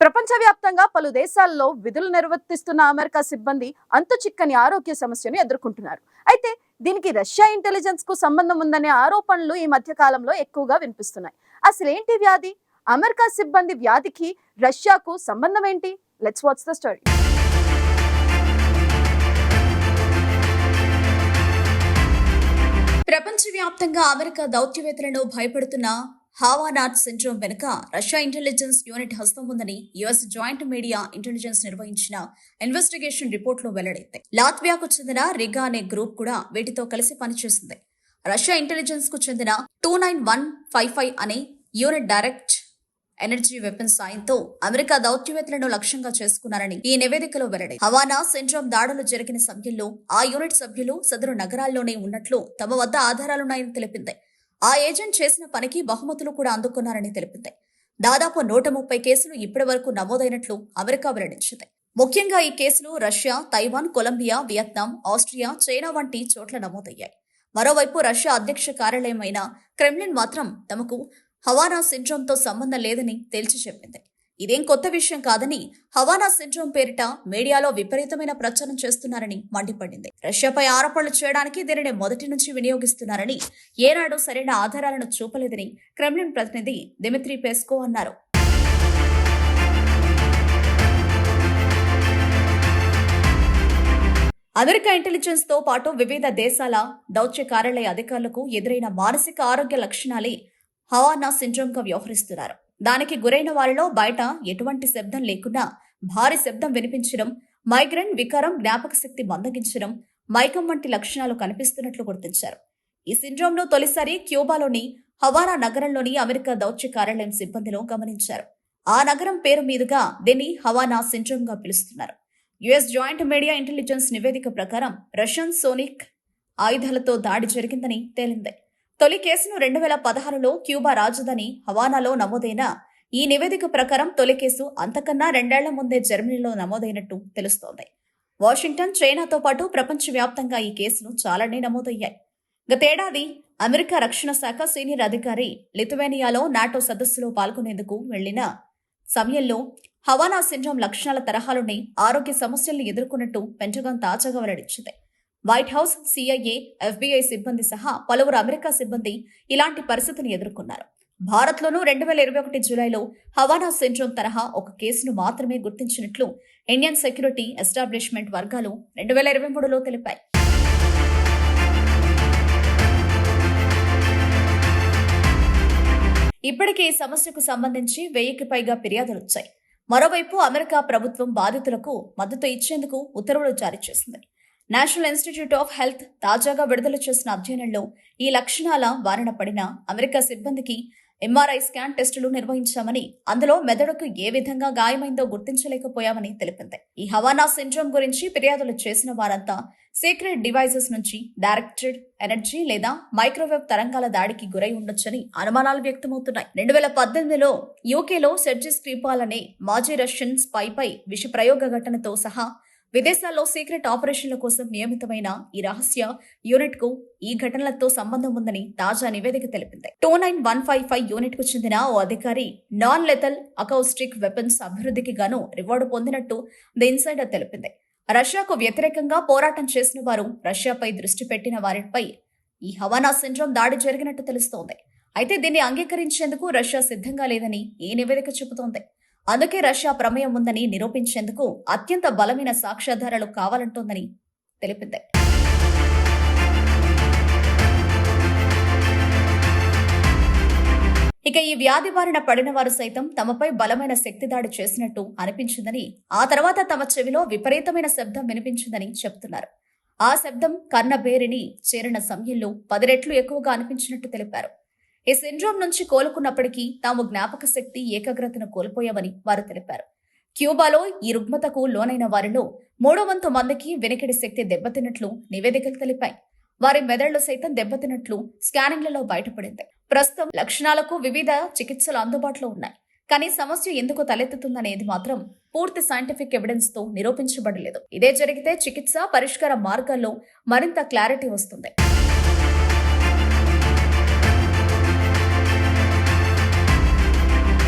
ప్రపంచవ్యాప్తంగా పలు దేశాల్లో విధులు నిర్వర్తిస్తున్న అమెరికా సిబ్బంది అంతు చిక్కని ఆరోగ్య సమస్యను ఎదుర్కొంటున్నారు. అయితే దీనికి రష్యా ఇంటెలిజెన్స్కు సంబంధం ఉందనే ఆరోపణలు ఈ మధ్య కాలంలో ఎక్కువగా వినిపిస్తున్నాయి. అసలు ఏంటి వ్యాధి? అమెరికా సిబ్బంది వ్యాధికి రష్యాకు సంబంధం ఏంటి? లెట్స్ వాచ్ ద స్టోరీ ప్రపంచవ్యాప్తంగా అమెరికా దౌత్యవేత్తలను భయపడుతున్న హావానాట్ సిండ్రోమ్ వెనుక రష్యా ఇంటెలిజెన్స్ యూనిట్ హస్తం ఉందని యుఎస్ జాయింట్ మీడియా ఇంటెలిజెన్స్ నిర్వహించిన ఇన్వెస్టిగేషన్ రిపోర్ట్లో వెల్లడైంది. లాత్వియాకు చెందిన రిగా అనే గ్రూప్ కూడా వీటితో కలిసి పనిచేసింది. రష్యా ఇంటెలిజెన్స్కు చెందిన two nine one five five అనే యూనిట్ డైరెక్ట్ ఎనర్జీ వెపన్ సాయంతో అమెరికా దౌత్యవేత్తలను లక్ష్యంగా చేసుకున్నారని ఈ నివేదికలో వెల్లడి హవానా సిండ్రోమ్ దాడులు జరిగిన సమయంలో ఆ యూనిట్ సభ్యులు సదరు నగరాల్లోనే ఉన్నట్లు తమ వద్ద ఆధారాలున్నాయని తెలిపింది. ఆ ఏజెంట్ చేసిన పనికి బహుమతులు కూడా అందుకున్నారని తెలిపింది. దాదాపు నూట ముప్పై కేసులు ఇప్పటి వరకు నమోదైనట్లు అమెరికా వెల్లడించింది. ముఖ్యంగా ఈ కేసులు Russia Taiwan Colombia Vietnam Austria China వంటి చోట్ల నమోదయ్యాయి. మరోవైపు రష్యా అధ్యక్ష కార్యాలయం అయిన క్రెమ్లిన్ మాత్రం తమకు హవానా సిండ్రోమ్తో సంబంధం లేదని తేల్చి చెప్పింది. ఇదేం కొత్త విషయం కాదని హవానా సిండ్రోమ్ పేరిట మీడియాలో విపరీతమైన ప్రచారం చేస్తున్నారని మండిపడింది. రష్యాపై ఆరోపణలు చేయడానికి దీనిని మొదటి నుంచి వినియోగిస్తున్నారని ఏనాడు సరైన ఆధారాలను చూపలేదని క్రెమ్లిన్ ప్రతినిధి దిమిత్రి పెస్కో అన్నారు. అమెరికా ఇంటెలిజెన్స్తో పాటు వివిధ దేశాల దౌత్య కార్యాలయ అధికారులకు ఎదురైన మానసిక ఆరోగ్య లక్షణాలే హవానా సిండ్రోమ్గా వ్యవహరిస్తున్నారు. దానికి గురైన వారిలో బయట ఎటువంటి శబ్దం లేకుండా భారీ శబ్దం వినిపించడం మైగ్రేన్ వికారం జ్ఞాపక శక్తి మందగించడం మైకం వంటి లక్షణాలు కనిపిస్తున్నట్లు గుర్తించారు. ఈ సిండ్రోమ్ను తొలిసారి క్యూబాలోని హవానా నగరంలోని అమెరికా దౌత్య కార్యాలయం సిబ్బందిలో గమనించారు. ఆ నగరం పేరు మీదుగా దీన్ని హవానా సిండ్రోమ్గా పిలుస్తున్నారు. యుఎస్ జాయింట్ మీడియా ఇంటెలిజెన్స్ నివేదిక ప్రకారం రష్యన్ సోనిక్ ఆయుధాలతో దాడి జరిగిందని తేలింది. తొలి కేసును రెండు వేల పదహారులో క్యూబా రాజధాని హవానాలో నమోదైన ఈ నివేదిక ప్రకారం తొలి కేసు అంతకన్నా రెండేళ్ళ ముందే జర్మనీలో నమోదైనట్టు తెలుస్తోంది. వాషింగ్టన్ చైనాతో పాటు ప్రపంచవ్యాప్తంగా ఈ కేసులు చాలానే నమోదయ్యాయి. గతేడాది అమెరికా రక్షణ శాఖ సీనియర్ అధికారి లిథువేనియాలో నాటో సదస్సులో పాల్గొనేందుకు వెళ్ళిన సమయంలో హవానా సిండ్రోమ్ లక్షణాల తరహాలోని ఆరోగ్య సమస్యల్ని ఎదుర్కొన్నట్టు పెంటగాన్ తాజాగా వెల్లడించింది. వైట్ హౌస్ సిఐఏ ఎఫ్బిఐ సిబ్బంది సహా పలువురు అమెరికా సిబ్బంది ఇలాంటి పరిస్థితిని ఎదుర్కొన్నారు. భారత్లోనూ రెండు వేల ఇరవై ఒకటి జూలైలో హవానా సిండ్రోమ్ తరహా ఒక కేసును మాత్రమే గుర్తించినట్లు ఇండియన్ సెక్యూరిటీ ఎస్టాబ్లిష్మెంట్ వర్గాలు రెండు వేల ఇరవై మూడులో తెలిపాయి. ఇప్పటికే ఈ సమస్యకు సంబంధించి వెయ్యికి పైగా ఫిర్యాదులు వచ్చాయి. మరోవైపు అమెరికా ప్రభుత్వం బాధితులకు మద్దతు ఇచ్చేందుకు ఉత్తర్వులు జారీ చేసింది. నేషనల్ ఇన్స్టిట్యూట్ ఆఫ్ హెల్త్ తాజాగా విడుదల చేసిన అధ్యయనంలో ఈ లక్షణాల బారిన పడిన అమెరికా సిబ్బందికి ఎంఆర్ఐ స్కాన్ టెస్టులు నిర్వహించామని అందులో మెదడుకు ఏ విధంగా గాయమైందో గుర్తించలేకపోయామని తెలిపింది. ఈ హవానా సిండ్రోమ్ గురించి ఫిర్యాదులు చేసిన వారంతా సీక్రెట్ డివైసెస్ నుంచి డైరెక్టెడ్ ఎనర్జీ లేదా మైక్రోవేవ్ తరంగాల దాడికి గురై ఉండొచ్చని అనుమానాలు వ్యక్తమవుతున్నాయి. రెండు వేల పద్దెనిమిదిలో యూకేలో సెర్జి స్క్రీపాల్ అనే మాజీ రష్యన్ స్పైపై విష ప్రయోగ ఘటనతో సహా విదేశాల్లో సీక్రెట్ ఆపరేషన్ల కోసం నియమితమైన ఈ రహస్య యూనిట్కు ఈ ఘటనలతో సంబంధం ఉందని తాజా నివేదిక తెలిపింది. Two nine one five five యూనిట్కు చెందిన ఓ అధికారి నాన్ లెథల్ అకౌస్టిక్ వెపన్స్ అభివృద్ధికి గాను రివార్డు పొందినట్టు ది ఇన్సైడర్ తెలిపింది. రష్యాకు వ్యతిరేకంగా పోరాటం చేసిన వారు రష్యాపై దృష్టి పెట్టిన వారిపై ఈ హవానా సిండ్రోమ్ దాడి జరిగినట్టు తెలుస్తోంది. అయితే దీన్ని అంగీకరించేందుకు రష్యా సిద్ధంగా లేదని ఈ నివేదిక చెబుతోంది. అందుకే రష్యా ప్రమేయం ఉందని నిరూపించేందుకు అత్యంత బలమైన సాక్ష్యాధారాలు కావాలంటోందని తెలిపింది. ఇక ఈ వ్యాధి బారిన పడిన వారు సైతం తమపై బలమైన శక్తి దాడి చేసినట్టు అనిపించిందని ఆ తర్వాత తమ చెవిలో విపరీతమైన శబ్దం వినిపించిందని చెప్తున్నారు. ఆ శబ్దం కర్ణబేరిని చేరిన సమయంలో పది రెట్లు ఎక్కువగా అనిపించినట్టు తెలిపారు. ఈ సిండ్రోమ్ నుంచి కోలుకున్నప్పటికీ తాము జ్ఞాపక శక్తి ఏకాగ్రతను కోల్పోయామని వారు తెలిపారు. క్యూబాలో ఈ రుగ్మతకు లోనైన వారిలో మూడో వంతు మందికి వెనుకడి శక్తి దెబ్బతిన్నట్లు నివేదికలు తెలిపాయి. వారి మెదళ్ళు సైతం దెబ్బతిన్నట్లు స్కానింగ్లలో బయటపడింది. ప్రస్తుతం లక్షణాలకు వివిధ చికిత్సలు అందుబాటులో ఉన్నాయి. కానీ సమస్య ఎందుకు తలెత్తుతుందనేది మాత్రం పూర్తి సైంటిఫిక్ ఎవిడెన్స్తో నిరూపించబడలేదు. ఇదే జరిగితే చికిత్స పరిష్కార మార్గాల్లో మరింత క్లారిటీ వస్తుంది.